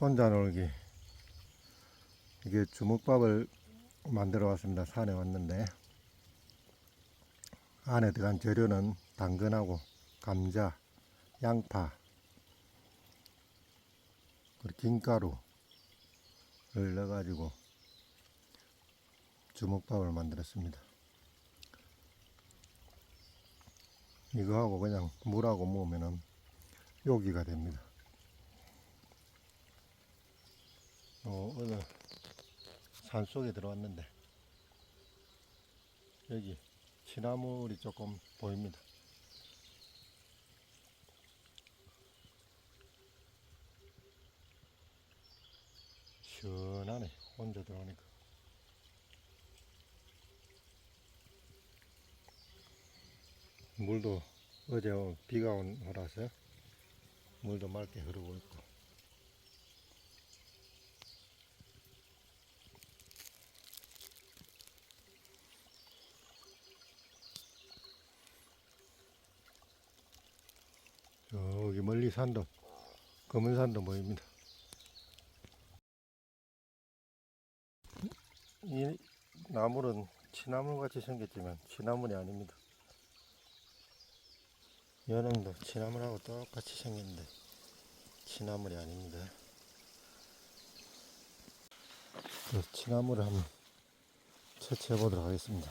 혼자 놀기. 이게 주먹밥을 만들어 왔습니다. 산에 왔는데. 안에 들어간 재료는 당근하고 감자, 양파, 그리고 김가루를 넣어 가지고 주먹밥을 만들었습니다. 이거하고 그냥 물하고 먹으면 은 요기가 됩니다. 어, 오늘 산 속에 들어왔는데 여기 시나물이 조금 보입니다. 시원하네 혼자 들어오니까 물도 어제 비가 온 거라서 물도 맑게 흐르고 있고 저기 멀리 산도 검은 산도 보입니다. 이 나물은 취나물 같이 생겼지만 취나물이 아닙니다. 연흥도 취나물하고 똑같이 생겼는데 취나물이 아닙니다. 그 취나물을 한번 채취해 보도록 하겠습니다.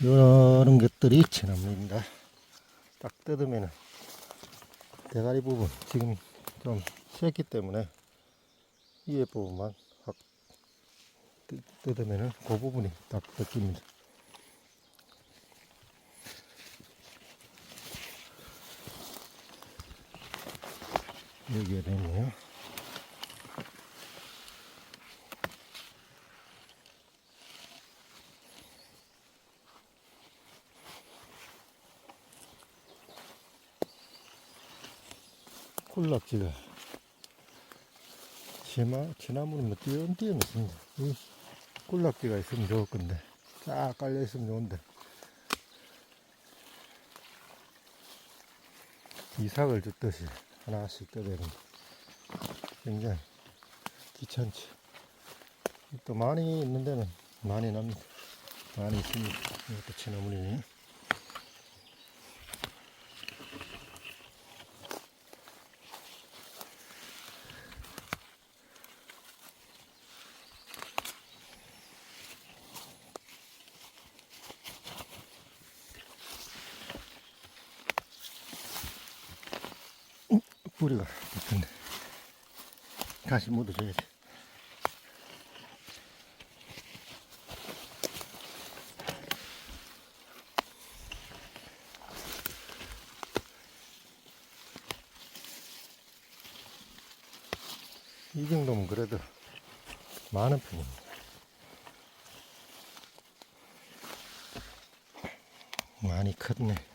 이런 것들이 취나물입니다. 딱 뜯으면 대가리 부분 지금 좀 샜기 때문에 위에 부분만 확 뜯- 뜯으면은 그 부분이 딱 벗깁니다. 여기에 되네요. 콜락지가 지마, 지나무는 뭐 띄엄띄엄 있습니다. 이 꿀락지가 있으면 좋을 건데 쫙 깔려 있으면 좋은데 이삭을 줍듯이 하나씩 됩니다. 굉장히 귀찮지. 또 많이 있는 데는 많이 납니다. 많이 있습니다. 이것도 치나물이 뿌리가 붙었네. 다시 묻어줘야지. 이 정도면 그래도 많은 편입니다. 많이 컸네.